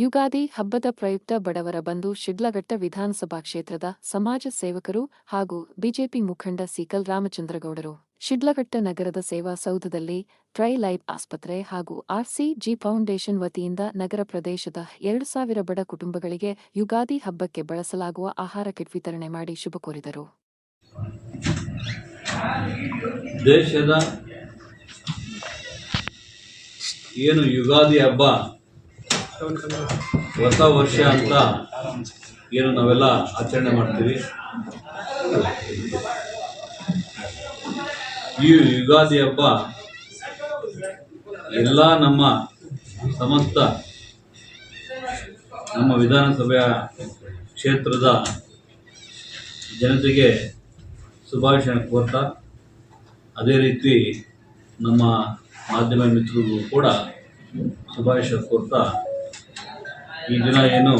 ಯುಗಾದಿ ಹಬ್ಬದ ಪ್ರಯುಕ್ತ ಬಡವರ ಬಂಧು ಶಿಡ್ಲಘಟ್ಟ ವಿಧಾನಸಭಾ ಕ್ಷೇತ್ರದ ಸಮಾಜ ಸೇವಕರು ಹಾಗೂ ಬಿಜೆಪಿ ಮುಖಂಡ ಸೀಕಲ್ ರಾಮಚಂದ್ರಗೌಡರು. ಶಿಡ್ಲಘಟ್ಟ ನಗರದ ಸೇವಾ ಸೌಧದಲ್ಲಿ ಟ್ರೈ ಲೈಫ್ ಆಸ್ಪತ್ರೆ ಹಾಗೂ ಆರ್ಸಿಜಿ ಫೌಂಡೇಶನ್ ವತಿಯಿಂದ ನಗರ ಪ್ರದೇಶದ ಎರಡು ಸಾವಿರ ಬಡ ಕುಟುಂಬಗಳಿಗೆ ಯುಗಾದಿ ಹಬ್ಬಕ್ಕೆ ಬಳಸಲಾಗುವ ಆಹಾರ ಕಿಟ್ ವಿತರಣೆ ಮಾಡಿ ಶುಭ ಕೋರಿದರು. ಏನು ಯುಗಾದಿ ಹಬ್ಬ ಹೊಸ ವರ್ಷ ಅಂತ ಏನು ನಾವೆಲ್ಲ ಆಚರಣೆ ಮಾಡ್ತೀವಿ. ಈ ಯುಗಾದಿ ಹಬ್ಬ ಎಲ್ಲ ನಮ್ಮ ಸಮಸ್ತ ನಮ್ಮ ವಿಧಾನಸಭೆಯ ಕ್ಷೇತ್ರದ ಜನತೆಗೆ ಶುಭಾಶಯ ಕೋರ್ತ. ಅದೇ ರೀತಿ ನಮ್ಮ ಮಾಧ್ಯಮ ಮಿತ್ರರಿಗೂ ಕೂಡ ಶುಭಾಶಯ ಕೋರ್ತಾ. ಈ ದಿನ ಏನು?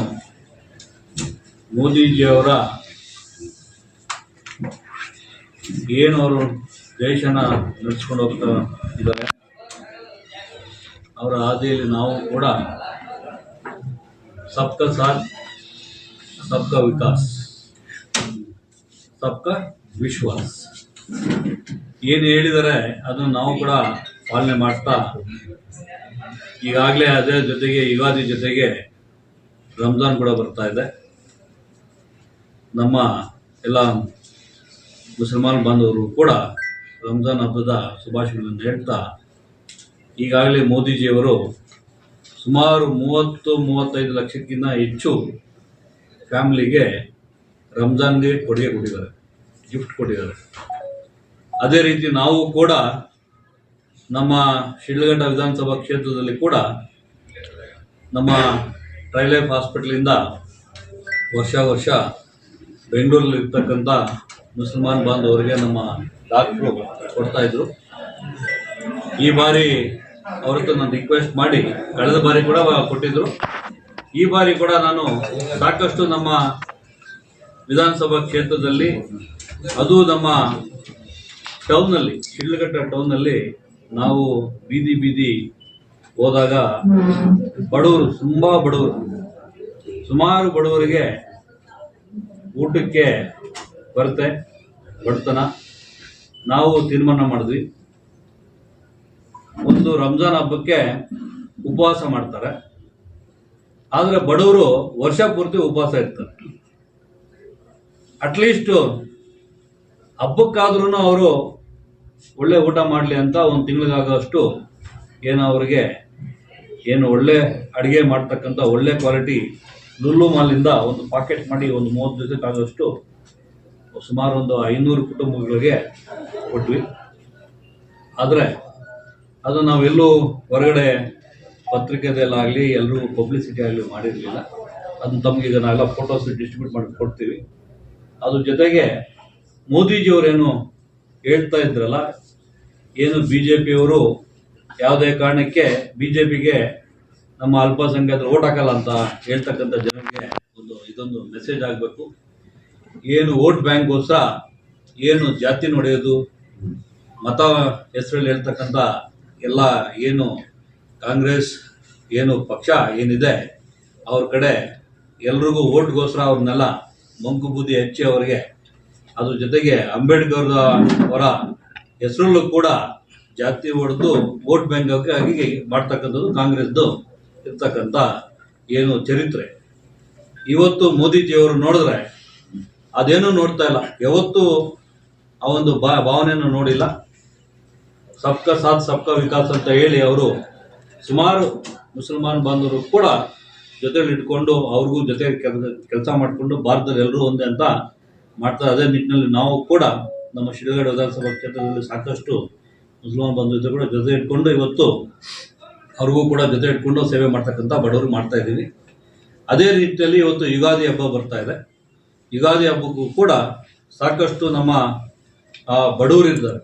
ಮೋದಿಜಿಯವರ ಏನು ಅವರು ದೇಶನ ನಡೆಸ್ಕೊಂಡು ಹೋಗ್ತಾ ಇದ್ದಾರೆ, ಅವರ ಹಾದಿಯಲ್ಲಿ ನಾವು ಕೂಡ ಸಬ್ಕ ಸಾಥ್, ಸಬ್ಕ ವಿಕಾಸ್, ಸಬ್ಕ ವಿಶ್ವಾಸ್. ಏನು ಹೇಳಿದರೆ ಅದನ್ನು ನಾವು ಕೂಡ ಪಾಲನೆ ಮಾಡ್ತಾ, ಈಗಾಗಲೇ ಅದೇ ಜೊತೆಗೆ, ಯುಗಾದಿ ಜೊತೆಗೆ ರಂಜಾನ್ ಕೂಡ ಬರ್ತಾ ಇದೆ. ನಮ್ಮ ಎಲ್ಲ ಮುಸಲ್ಮಾನ್ ಬಾಂಧವರು ಕೂಡ ರಂಜಾನ್ ಹಬ್ಬದ ಶುಭಾಶಯಗಳನ್ನು ಹೇಳ್ತಾ, ಈಗಾಗಲೇ ಮೋದಿಜಿಯವರು ಸುಮಾರು ಮೂವತ್ತು, ಮೂವತ್ತೈದು ಲಕ್ಷಕ್ಕಿಂತ ಹೆಚ್ಚು ಫ್ಯಾಮಿಲಿಗೆ ರಂಜಾನ್ಗೆ ಕೊಡುಗೆ ಕೊಟ್ಟಿದ್ದಾರೆ, ಗಿಫ್ಟ್ ಕೊಟ್ಟಿದ್ದಾರೆ. ಅದೇ ರೀತಿ ನಾವು ಕೂಡ ನಮ್ಮ ಶಿಡ್ಲಘಟ್ಟ ವಿಧಾನಸಭಾ ಕ್ಷೇತ್ರದಲ್ಲಿ ಕೂಡ ನಮ್ಮ ಟ್ರೈಲೈಫ್ ಹಾಸ್ಪಿಟ್ಲಿಂದ ವರ್ಷ ವರ್ಷ ಬೆಂಗಳೂರಲ್ಲಿರ್ತಕ್ಕಂಥ ಮುಸಲ್ಮಾನ್ ಬಾಂಧವರಿಗೆ ನಮ್ಮ ಡಾಕ್ಟ್ರು ಕೊಡ್ತಾ ಇದ್ರು. ಈ ಬಾರಿ ಅವ್ರ ನಾನು ರಿಕ್ವೆಸ್ಟ್ ಮಾಡಿ, ಕಳೆದ ಬಾರಿ ಕೂಡ ಕೊಟ್ಟಿದ್ರು. ಈ ಬಾರಿ ಕೂಡ ನಾನು ಸಾಕಷ್ಟು ನಮ್ಮ ವಿಧಾನಸಭಾ ಕ್ಷೇತ್ರದಲ್ಲಿ, ಅದು ನಮ್ಮ ಟೌನ್ನಲ್ಲಿ ಶಿಡ್ಲಘಟ್ಟ ಟೌನ್ನಲ್ಲಿ ನಾವು ಬೀದಿ ಬೀದಿ ಹೋದಾಗ ಬಡವರು ತುಂಬಾ ಬಡವರು. ಸುಮಾರು ಬಡವರಿಗೆ ಊಟಕ್ಕೆ ಬರುತ್ತೆ ಬಡತನ. ನಾವು ತೀರ್ಮಾನ ಮಾಡಿದ್ವಿ. ಒಂದು ರಂಜಾನ್ ಹಬ್ಬಕ್ಕೆ ಉಪವಾಸ ಮಾಡ್ತಾರೆ. ಆದರೆ ಬಡವರು ವರ್ಷ ಪೂರ್ತಿ ಉಪವಾಸ ಇರ್ತಾರೆ. ಅಟ್ಲೀಸ್ಟ್ ಹಬ್ಬಕ್ಕಾದ್ರೂ ಅವರು ಒಳ್ಳೆ ಊಟ ಮಾಡಲಿ ಅಂತ ಒಂದು ತಿಂಗಳಿಗಾಗೋಷ್ಟು ಏನು ಅವರಿಗೆ ಏನು ಒಳ್ಳೆ ಅಡುಗೆ ಮಾಡ್ತಕ್ಕಂಥ ಒಳ್ಳೆ ಕ್ವಾಲಿಟಿ ನುಲ್ಲು ಮಾಲಿಂದ ಒಂದು ಪಾಕೆಟ್ ಮಾಡಿ ಒಂದು ಮೂವತ್ತು ದಿವಸಕ್ಕಾಗೋಷ್ಟು ಸುಮಾರು ಒಂದು ಐನೂರು ಕುಟುಂಬಗಳಿಗೆ ಕೊಟ್ವಿ. ಆದರೆ ಅದು ನಾವೆಲ್ಲೂ ಹೊರಗಡೆ ಪತ್ರಿಕೆದಲ್ಲಾಗಲಿ ಎಲ್ಲರೂ ಪಬ್ಲಿಸಿಟಿ ಆಗಲಿ ಮಾಡಿರಲಿಲ್ಲ. ಅದನ್ನು ತಮಗೀಗ ನಾವೆಲ್ಲ ಫೋಟೋಸ್ ಡಿಸ್ಟ್ರಿಬ್ಯೂಟ್ ಮಾಡಿ ಕೊಡ್ತೀವಿ. ಅದ್ರ ಜೊತೆಗೆ ಮೋದಿಜಿಯವರೇನು ಹೇಳ್ತಾ ಇದ್ರಲ್ಲ, ಏನು ಬಿ ಜೆ ಪಿಯವರು ಯಾವುದೇ ಕಾರಣಕ್ಕೆ ಬಿಜೆಪಿಗೆ ನಮ್ಮ ಅಲ್ಪಸಂಖ್ಯಾತರು ಓಟ್ ಹಾಕಲ್ಲ ಅಂತ ಹೇಳ್ತಕ್ಕಂಥ ಜನರಿಗೆ ಒಂದು ಇದೊಂದು ಮೆಸೇಜ್ ಆಗಬೇಕು. ಏನು ವೋಟ್ ಬ್ಯಾಂಕ್ಗೋಸ್ಕರ ಏನು ಜಾತಿ ನೋಡೆಯೋದು, ಮತ ಹೆಸರಲ್ಲಿ ಹೇಳ್ತಕ್ಕಂಥ ಎಲ್ಲ ಏನು ಕಾಂಗ್ರೆಸ್, ಏನು ಪಕ್ಷ ಏನಿದೆ, ಅವ್ರ ಕಡೆ ಎಲ್ರಿಗೂ ಓಟ್ಗೋಸ್ಕರ ಅವ್ರನ್ನೆಲ್ಲ ಮಂಕು ಬುದ್ಧಿ ಹೆಚ್ಚಿ ಅವರಿಗೆ, ಅದ್ರ ಜೊತೆಗೆ ಅಂಬೇಡ್ಕರ್ ಅವರ ಹೆಸರಲ್ಲೂ ಕೂಡ ಜಾತಿ ಹೊಡೆದು ವೋಟ್ ಬ್ಯಾಂಕ್ ಆಗಿ ಮಾಡ್ತಕ್ಕಂಥದ್ದು ಕಾಂಗ್ರೆಸ್ದು ಇರ್ತಕ್ಕಂಥ ಏನು ಚರಿತ್ರೆ. ಇವತ್ತು ಮೋದಿಜಿಯವರು ನೋಡಿದ್ರೆ ಅದೇನೂ ನೋಡ್ತಾ ಇಲ್ಲ. ಯಾವತ್ತೂ ಆ ಒಂದು ಭಾವನೆಯನ್ನು ನೋಡಿಲ್ಲ. ಸಬ್ಕಾ ಸಾಥ್, ಸಬ್ಕಾ ವಿಕಾಸ್ ಅಂತ ಹೇಳಿ ಅವರು ಸುಮಾರು ಮುಸಲ್ಮಾನ್ ಬಾಂಧವರು ಕೂಡ ಜೊತೆಲಿ ಇಟ್ಕೊಂಡು ಅವ್ರಿಗೂ ಜೊತೆ ಕೆಲಸ ಮಾಡಿಕೊಂಡು ಭಾರತದಲ್ಲಿ ಎಲ್ಲರೂ ಒಂದೇ ಅಂತ ಮಾಡ್ತಾರೆ ಅದೇ ನಿಟ್ಟಿನಲ್ಲಿ ನಾವು ಕೂಡ ನಮ್ಮ ಶಿಡಗಡೆ ವಿಧಾನಸಭಾ ಕ್ಷೇತ್ರದಲ್ಲಿ ಸಾಕಷ್ಟು ಮುಸಲ್ಮಾನ್ ಬಂಧುತ್ವ ಕೂಡ ಜೊತೆ ಇಟ್ಕೊಂಡು ಇವತ್ತು ಅವ್ರಿಗೂ ಕೂಡ ಜೊತೆ ಇಟ್ಕೊಂಡು ಸೇವೆ ಮಾಡ್ತಕ್ಕಂಥ ಬಡವರು ಮಾಡ್ತಾ ಇದ್ದೀವಿ. ಅದೇ ರೀತಿಯಲ್ಲಿ ಇವತ್ತು ಯುಗಾದಿ ಹಬ್ಬ ಬರ್ತಾ ಇದೆ. ಯುಗಾದಿ ಹಬ್ಬಕ್ಕೂ ಕೂಡ ಸಾಕಷ್ಟು ನಮ್ಮ ಬಡವರಿದ್ದಾರೆ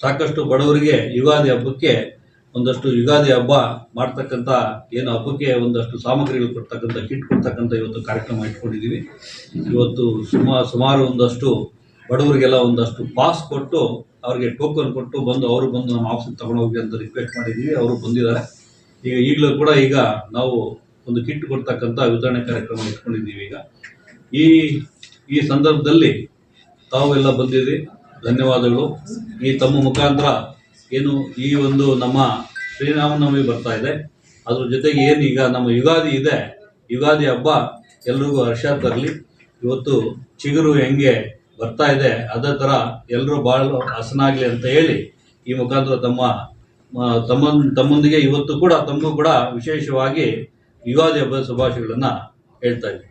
ಸಾಕಷ್ಟು ಬಡವರಿಗೆ ಯುಗಾದಿ ಹಬ್ಬಕ್ಕೆ ಒಂದಷ್ಟು ಯುಗಾದಿ ಹಬ್ಬ ಮಾಡ್ತಕ್ಕಂಥ ಏನು ಹಬ್ಬಕ್ಕೆ ಒಂದಷ್ಟು ಸಾಮಗ್ರಿಗಳು ಕೊಡ್ತಕ್ಕಂಥ ಕಿಟ್ ಕೊಡ್ತಕ್ಕಂಥ ಇವತ್ತು ಕಾರ್ಯಕ್ರಮ ಇಟ್ಕೊಂಡಿದ್ದೀವಿ. ಇವತ್ತು ಸುಮಾ ಸುಮಾರು ಒಂದಷ್ಟು ಬಡವರಿಗೆಲ್ಲ ಒಂದಷ್ಟು ಪಾಸ್ ಕೊಟ್ಟು ಅವ್ರಿಗೆ ಟೋಕನ್ ಕೊಟ್ಟು ಬಂದು ಅವರು ಬಂದು ನಮ್ಮ ಆಫೀಸಿಗೆ ತಗೊಂಡು ಹೋಗಿ ಅಂತ ರಿಕ್ವೆಸ್ಟ್ ಮಾಡಿದ್ದೀವಿ ಅವರು ಬಂದಿದ್ದಾರೆ. ಈಗ ಈಗಲೂ ಕೂಡ ಈಗ ನಾವು ಒಂದು ಕಿಟ್ ಕೊಡ್ತಕ್ಕಂಥ ವಿತರಣೆ ಕಾರ್ಯಕ್ರಮ ಇಟ್ಕೊಂಡಿದ್ದೀವಿ ಈಗ. ಈ ಈ ಸಂದರ್ಭದಲ್ಲಿ ತಾವೆಲ್ಲ ಬಂದಿರಿ ಧನ್ಯವಾದಗಳು. ಈ ತಮ್ಮ ಮುಖಾಂತರ ಏನು ಈ ಒಂದು ನಮ್ಮ ಶ್ರೀರಾಮನವಮಿ ಬರ್ತಾ ಇದೆ. ಅದ್ರ ಜೊತೆಗೆ ಏನು ಈಗ ನಮ್ಮ ಯುಗಾದಿ ಇದೆ, ಯುಗಾದಿ ಹಬ್ಬ ಎಲ್ರಿಗೂ ಹರ್ಷ ತರಲಿ. ಇವತ್ತು ಚಿಗುರು ಹೆಂಗೆ ಬರ್ತಾ ಇದೆ, ಅದೇ ಥರ ಎಲ್ಲರೂ ಬಾಳು ಹಸನಾಗಲಿ ಅಂತ ಹೇಳಿ ಈ ಮುಖಾಂತರ ತಮ್ಮ ತಮ್ಮ ತಮ್ಮೊಂದಿಗೆ ಇವತ್ತು ಕೂಡ, ತಮಗೂ ಕೂಡ ವಿಶೇಷವಾಗಿ ಯುಗಾದಿ ಹಬ್ಬದ ಶುಭಾಶಯಗಳನ್ನು ಹೇಳ್ತಾ ಇದ್ದೀನಿ